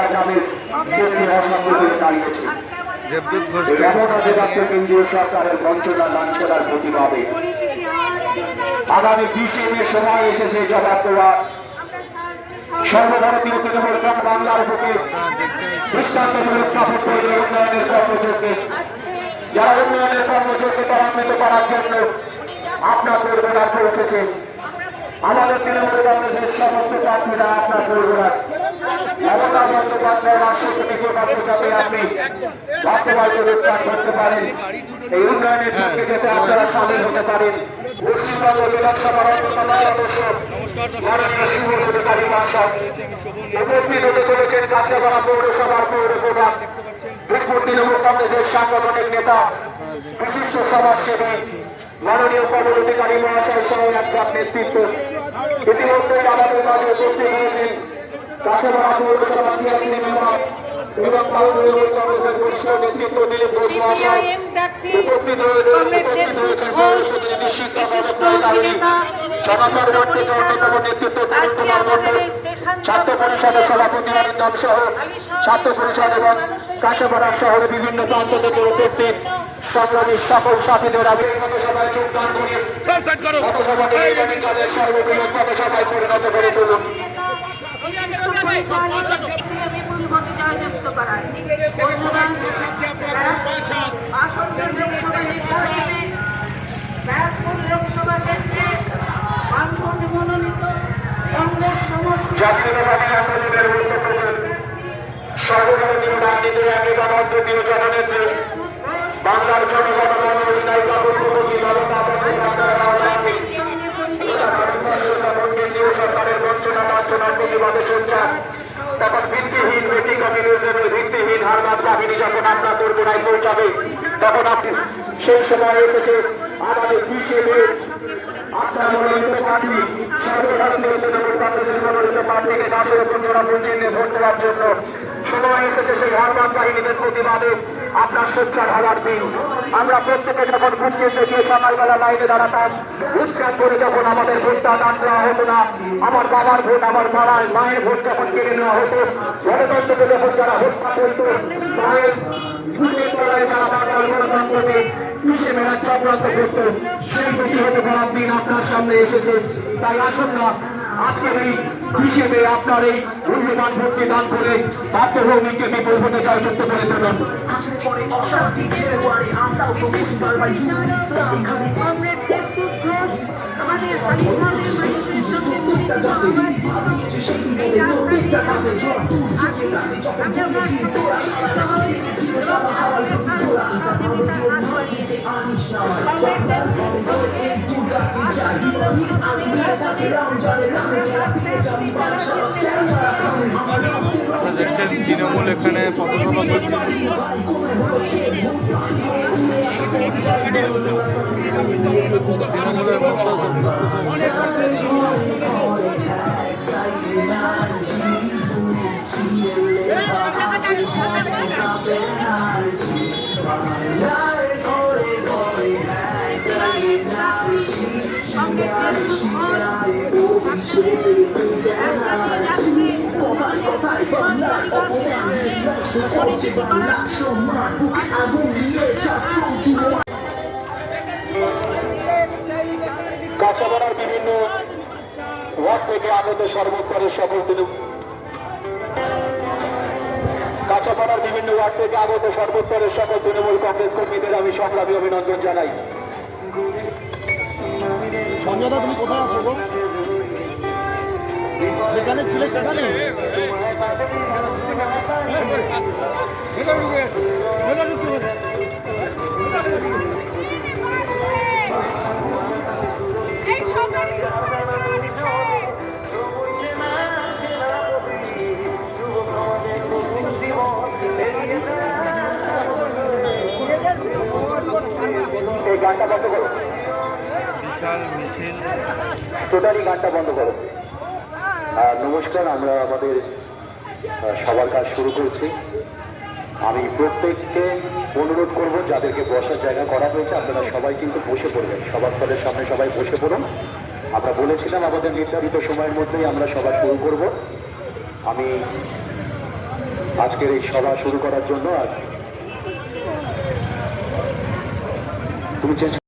তারা যাদের দেশকে অসংগঠন দাঁড়িয়েছে। দেবদূত ঘোষ এই এমন অধিকার কেন্দ্রীয় সরকারের বঞ্চনা লাঞ্ছনার প্রতিবাদে। আগামী বিশে মে সময় এসেছে জবাব দেওয়া। সর্বভারতীয় তৃণমূল বাংলার বুকে দৃষ্টান্তমূলক কাপড় তৈরি উন্নয়নের কর্মযোগ্যে। যারা উন্নয়নের কর্মযোগ্য ত্বরান্বিত করার জন্য আপনার পূর্বরা পৌঁছেছে আমাদের তৃণমূল কংগ্রেসের সমস্ত আপনার পূর্বরা মমতা বন্দ্যোপাধ্যায় রাষ্ট্রপতি প্রকল্প যাতে আপনি বাস্তবায়িত রূপদান করতে পারেন, এই উন্নয়নের যুগে যাতে আপনারা সামিল হতে পারেন। পশ্চিমবঙ্গ বিধানসভার অন্যতম সদস্য উপস্থিত হতে চলেছেন কাছাপাড়া পৌরসভার পৌর প্রধান তৃণমূল কংগ্রেসের সাংগঠনিক নেতা, বিশিষ্ট সমাজসেবী মাননীয় অধিকারী মহাশয় সহ একজাত নেতৃত্ব ইতিমধ্যে আমাদের মাঝে উপস্থিত হয়েছেন। কাছাপাড়া পৌরসভা তিয়াত্তর মেম্বার এবং তৃণমূল কংগ্রেসের বরিষ্ঠ নেতৃত্ব দিলীপ ঘোষ মহাশয় উপস্থিত হয়েছেন। উপস্থিত হয়েছেন পৌরসভার শিক্ষা ব্যবস্থাকারী থেকে অন্যতম নেতৃত্ব তরুণ কুমার মন্ডল ছাত্র পরিষদের সভাপতি অরিন্দম সহ ছাত্র পরিষদ এবং কাছাপাড়া শহরে বিভিন্ন প্রান্ত থেকে উপস্থিত সংগ্রামী সকল সাথীদের আমি মনোনীত জাতীয়তাবাদী আন্দোলনের গুরুত্বপূর্ণ সর্বভারতীয় রাজনীতির গণতন্ত্রীয় জননেত্রী বাংলার জনগণমন অধিনায়িকা মুখ্যমন্ত্রী মমতা বন্দ্যোপাধ্যায় যখন কেন্দ্রীয় সরকারের বঞ্চনা লাঞ্ছনার প্রতিবাদে সোচ্চার তখন ভিত্তিহীন বেটি কমিউনিজমের ভিত্তিহীন হারবাদ বাহিনী যখন পৌঁছাবে তখন আপনি সেই সময় এসেছে আমাদের বিশে আপনার জন্য। সময় এসেছে সেই হারবাদ বাহিনীদের প্রতিবাদে। আপনার সোচ্চার হওয়ার আমরা প্রত্যেকে যখন ভোট কেন্দ্রে গিয়ে সকালবেলা লাইনে দাঁড়াতাম উচ্চার করে যখন আমাদের ভোটটা হতো না, আমার বাবার ভোট, আমার মামার মায়ের ভোট যখন কেড়ে নেওয়া হতো, গণতন্ত্রকে যখন যারা হত্যা করতো, মায়ের যারা পিছিয়ে মেলার চক্রান্ত করতো সেই প্রতিহত করার দিন আপনার সামনে এসেছে। তাই আসুন না আজকের এই হিসেবে আপনার এই মূল্যবান ভোটকে দান করে বাধ্যভূমিকে বিপুল ভোটে জয়যুক্ত করে তুলুন। আমাদের দেখছেন তৃণমূল এখানে পথসভা করছে। কাছাপাড়ার বিভিন্ন ওয়ার্ড থেকে আগত সর্বস্তরের সকল কাছাপাড়ার বিভিন্ন ওয়ার্ড থেকে আগত সর্বস্তরের সকল তৃণমূল কংগ্রেস কর্মীদের আমি সংগ্রামী অভিনন্দন জানাই। সঞ্জয়দা তুমি কোথায় আছো যেখানে ছিলে সেখানে। এই গানটা বন্ধ করো। টোটালি গানটা বন্ধ করো। নমস্কার, আমরা আমাদের সবার কাজ শুরু করছি। আমি প্রত্যেককে অনুরোধ করব, যাদেরকে বসার জায়গা করা হয়েছে, আপনারা সবাই কিন্তু বসে পড়বেন। সবার স্থলের সামনে সবাই বসে পড়ুন। আমরা বলেছিলাম আমাদের নির্ধারিত সময়ের মধ্যেই আমরা সভা শুরু করব। আমি আজকের এই সভা শুরু করার জন্য আর তুমি চেঞ্জ